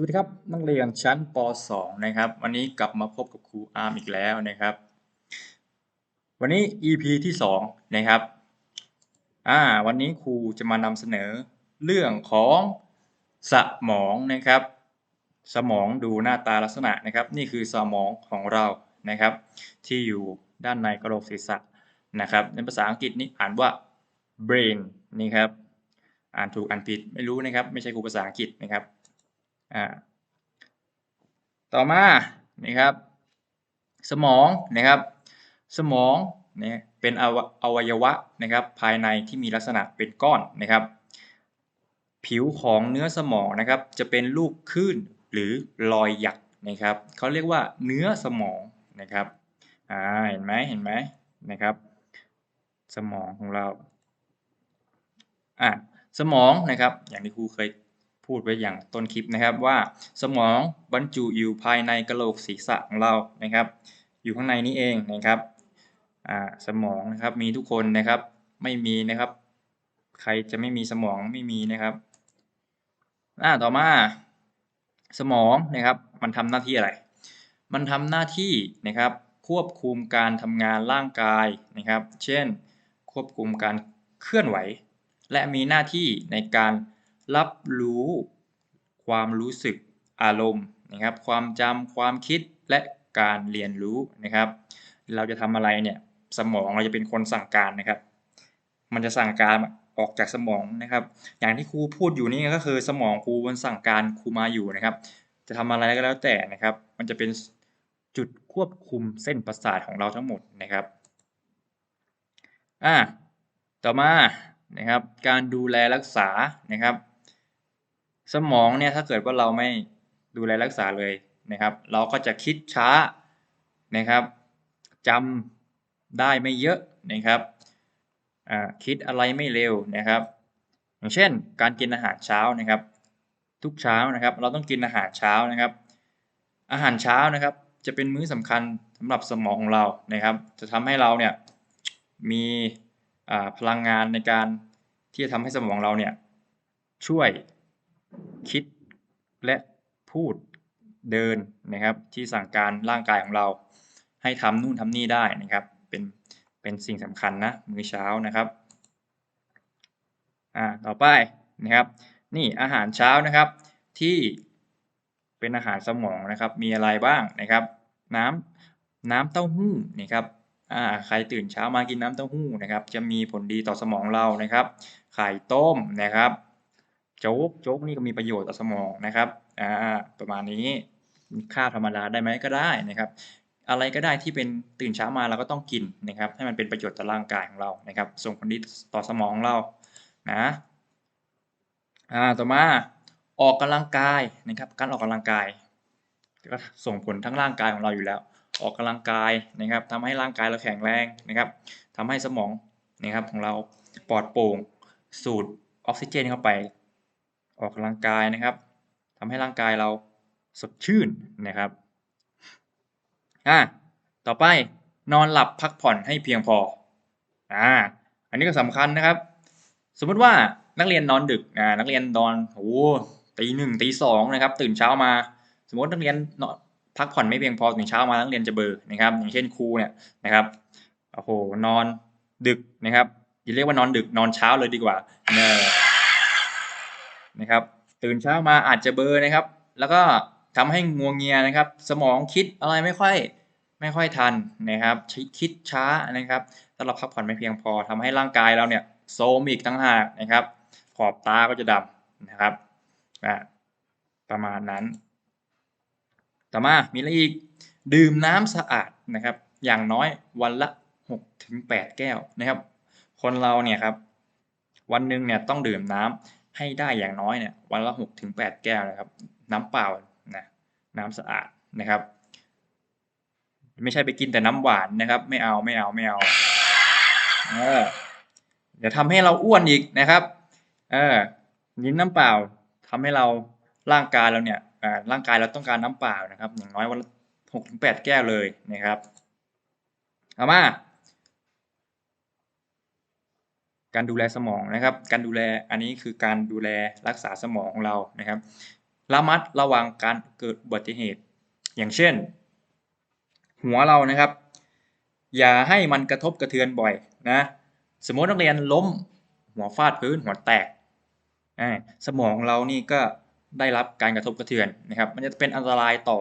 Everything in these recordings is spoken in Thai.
สวัสดีครับนักเรียนชั้นป .2 นะครับ วันนี้กลับมาพบกับครูอาร์มอีกแล้วนะครับ วันนี้ EP ที่2นะครับอ่าวันนี้ครูจะมานำเสนอเรื่องของสมองนะครับ สมองดูหน้าตาลักษณะนะครับ นี่คือสมองของเรานะครับ ที่อยู่ด้านในกระโหลกศีรษะนะครับ ในภาษาอังกฤษนี่อ่านว่า brain นี่ครับ อ่านถูกอ่านผิดไม่รู้นะครับ ไม่ใช่ครูภาษาอังกฤษนะครับ อ่าต่อมานะครับ สมองนะครับ สมองเนี่ยเป็นอวอวัยวะนะครับ ภายในที่มีลักษณะเป็นก้อนนะครับ ผิวของเนื้อสมองนะครับ จะเป็นลูกคลื่นหรือรอยหยักนะครับเขาเรียกว่าเนื้อสมองนะครับอ่าเห็นไหมเห็นไหมนะครับ สมองของเราอะสมองนะครับ อย่างที่ครูเคย พูดไว้อย่างต้นคลิปนะครับว่าสมองบรรจุอยู่ภายในกระโหลกศีรษะของเรานะครับ อยู่ข้างในนี้เองนะครับสมองนะครับมีทุกคนนะครับไม่มีนะครับ ใครจะไม่มีสมองไม่มีนะครับอ่าต่อมาสมองนะครับ มันทำหน้าที่อะไร มันทำหน้าที่นะครับ ควบคุมการทำงานร่างกายนะครับ เช่น ควบคุมการเคลื่อนไหว และมีหน้าที่ในการ รับรู้ความรู้สึกอารมณ์นะครับ ความจำความคิดและการเรียนรู้นะครับ เราจะทำอะไรเนี่ยสมองเราจะเป็นคนสั่งการนะครับ มันจะสั่งการออกจากสมองนะครับ อย่างที่ครูพูดอยู่นี่ก็คือสมองครูมันสั่งการครูมาอยู่นะครับ จะทำอะไรก็แล้วแต่นะครับ มันจะเป็นจุดควบคุมเส้นประสาทของเราทั้งหมดนะครับอ่าต่อมานะครับ การดูแลรักษานะครับ สมองเนี่ยถ้าเกิดว่าเราไม่ดูแลรักษาเลยนะครับ เราก็จะคิดช้านะครับจำได้ไม่เยอะนะครับคิดอะไรไม่เร็วนะครับ อย่างเช่น การกินอาหารเช้านะครับ ทุกเช้านะครับ เราต้องกินอาหารเช้านะครับ อาหารเช้านะครับ จะเป็นมื้อสำคัญสำหรับสมองของเรานะครับ จะทำให้เราเนี่ยมีพลังงานในการที่จะทำให้สมองเราเนี่ยช่วย คิดและพูดเดินนะครับ ที่สั่งการร่างกายของเรา ให้ทำนู่นทำนี่ได้นะครับ เป็นเป็นสิ่งสำคัญนะมื้อเช้านะครับอ่าต่อไปนะครับ นี่อาหารเช้านะครับที่เป็นอาหารสมองนะครับ มีอะไรบ้างนะครับ น้ำน้ำเต้าหู้นะครับอ่าใครตื่นเช้ามากินน้ำเต้าหู้นะครับ จะมีผลดีต่อสมองเรานะครับ ไข่ต้มนะครับ โจ๊กโจ๊กนี่ก็มีประโยชน์ต่อสมองนะครับอ่าประมาณนี้ข้าวธรรมดาได้ไหมก็ได้นะครับอะไรก็ได้ที่เป็นตื่นเช้ามาเราก็ต้องกินนะครับให้มันเป็นประโยชน์ต่อร่างกายของเรานะครับส่งผลดีต่อสมองเรานะอ่าต่อมาออกกำลังกายนะครับการออกกำลังกายก็ส่งผลทั้งร่างกายของเราอยู่แล้ว ออกกำลังกายนะครับทำให้ร่างกายเราแข็งแรงนะครับทำให้สมองนะครับของเราปลอดโปร่งสูดออกซิเจนเข้าไป ออกกำลังกายนะครับทำให้ร่างกายเราสดชื่นนะครับอ่าต่อไปนอนหลับพักผ่อนให้เพียงพออ่าอันนี้ก็สำคัญนะครับ สมมติว่านักเรียนนอนดึกอ่านักเรียนนอนโอ้ตีหนึ่งตีสองนะครับ ตื่นเช้ามา สมมตินักเรียนนอนพักผ่อนไม่เพียงพอตื่นเช้ามานักเรียนจะเบอร์นะครับ อย่างเช่นครูเนี่ยนะครับโอ้โหนอนดึกนะครับอย่าเรียกว่านอนดึกนอนเช้าเลยดีกว่าเนี่ย นะครับ ตื่นเช้ามาอาจจะเบอร์นะครับ แล้วก็ทำให้งวงเงียนะครับ สมองคิดอะไรไม่ค่อยไม่ค่อยทันนะครับ คิดช้านะครับถ้าเราพักผ่อนไม่เพียงพอทำให้ร่างกายเราเนี่ยโซมอีกตั้งหากนะครับ ขอบตาก็จะดำนะครับประมาณนั้น ต่อมามีอะไรอีก ดื่มน้ำสะอาดนะครับ อย่างน้อยวันละ6ถึง8แก้วนะครับ คนเราเนี่ยครับ วันหนึ่งเนี่ยต้องดื่มน้ำ ให้ได้อย่างน้อยเนี่ยวันละหกถึงแปดแก้วนะครับ น้ำเปล่านะน้ำสะอาดนะครับ ไม่ใช่ไปกินแต่น้ำหวานนะครับ ไม่เอาไม่เอาไม่เอาเออเดี๋ยวทำให้เราอ้วนอีกนะครับเออยินน้ำเปล่าทำให้เราร่างกายเราเนี่ยร่างกายเราต้องการน้ำเปล่านะครับ อย่างน้อยวันละหกถึงแปดแก้วเลยนะครับ เอามา การดูแลสมองนะครับ การดูแลอันนี้คือการดูแลรักษาสมองของเรานะครับระมัดระวังการเกิดอุบัติเหตุ อย่างเช่น หัวเรานะครับ อย่าให้มันกระทบกระเทือนบ่อยนะสมมตินักเรียนล้ม หัวฟาดพื้นหัวแตกสมองเรานี่ก็ได้รับการกระทบกระเทือนนะครับ มันจะเป็นอันตรายต่อ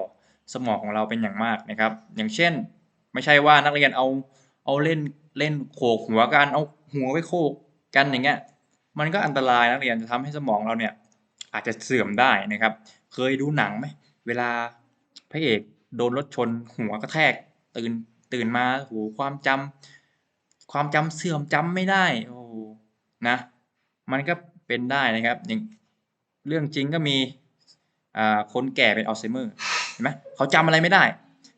สมองของเราเป็นอย่างมากนะครับ อย่างเช่น ไม่ใช่ว่านักเรียนเอา เอาเล่นเล่นโขกหัวกันเอาหัวไปโขกกันอย่างเงี้ยมันก็อันตรายนักเรียนจะทำให้สมองเราเนี่ยอาจจะเสื่อมได้นะครับ เคยดูหนังไหมเวลาพระเอกโดนรถชนหัวกระแทกตื่นตื่นมาโหความจำความจำเสื่อมจำไม่ได้โอ้นะ มันก็เป็นได้นะครับอย่างเรื่องจริงก็มีอ่าคนแก่เป็นอัลไซเมอร์เห็นไหมเขาจำอะไรไม่ได้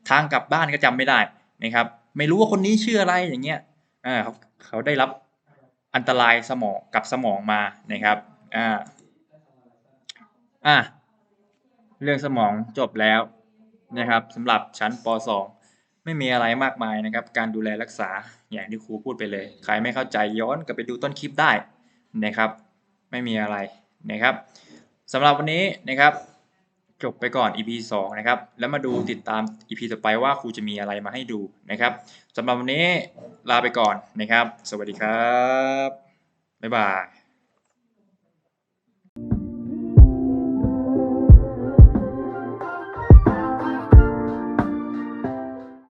ทางกลับบ้านก็จำไม่ได้นะครับ ไม่รู้ว่าคนนี้ชื่ออะไรอย่างเงี้ยอ่าเขาเขาได้รับอันตรายสมองกับสมองมานะครับอ่าอะเรื่องสมองจบแล้วนะครับสำหรับชั้นป .2 ไม่มีอะไรมากมายนะครับ การดูแลรักษาอย่างที่ครูพูดไปเลย ใครไม่เข้าใจย้อนกลับไปดูต้นคลิปได้นะครับ ไม่มีอะไรนะครับสำหรับวันนี้นะครับ จบไปก่อน EP 2 นะครับ แล้วมาดูติดตาม EP ต่อไปว่าครูจะมีอะไรมาให้ดูนะครับสำหรับวันนี้ลาไปก่อนนะครับ สวัสดีครับ บ๊ายบาย